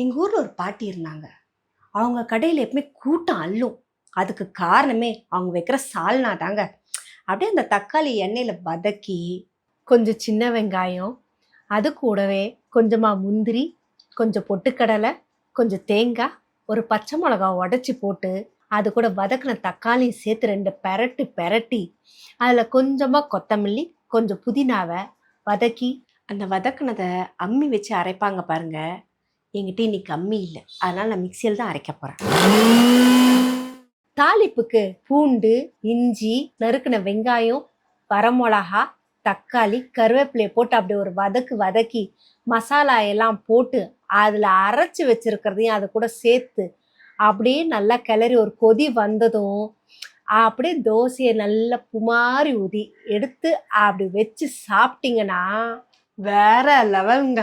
எங்கள் ஊரில் ஒரு பாட்டி இருந்தாங்க. அவங்க கடையில் எப்பவுமே கூட்டம் அள்ளும். அதுக்கு காரணமே அவங்க வைக்கிற சால்னா தாங்க அப்படியே அந்த தக்காளி எண்ணெயில் வதக்கி கொஞ்சம் சின்ன வெங்காயம் அது கூடவே கொஞ்சமாக முந்திரி கொஞ்சம் பொட்டுக்கடலை கொஞ்சம் தேங்காய் ஒரு பச்சை மிளகாய் உடச்சி போட்டு அது கூட வதக்கின தக்காளியும் சேர்த்து ரெண்டு பெரட்டு பெரட்டி அதில் கொஞ்சமாக கொத்தமல்லி கொஞ்சம் புதினாவை வதக்கி அந்த வதக்குனதை அம்மி வச்சு அரைப்பாங்க பாருங்கள் என்கிட்ட இன்னைக்கு கம்மி இல்லை. அதனால நான் மிக்சியில் தான் அரைக்க போகிறேன் தாளிப்புக்கு பூண்டு இஞ்சி நறுக்கின வெங்காயம் வரமிளகா தக்காளி கருவேப்பிலையை போட்டு அப்படி ஒரு வதக்கு வதக்கி மசாலா எல்லாம் போட்டு அதில் அரைச்சி வச்சுருக்கிறதையும் அதை கூட சேர்த்து அப்படியே நல்லா கிளறி ஒரு கொதி வந்ததும் அப்படியே தோசையை நல்லா புமாரி ஊதி எடுத்து அப்படி வச்சு சாப்பிட்டீங்கன்னா வேற லெவலுங்க.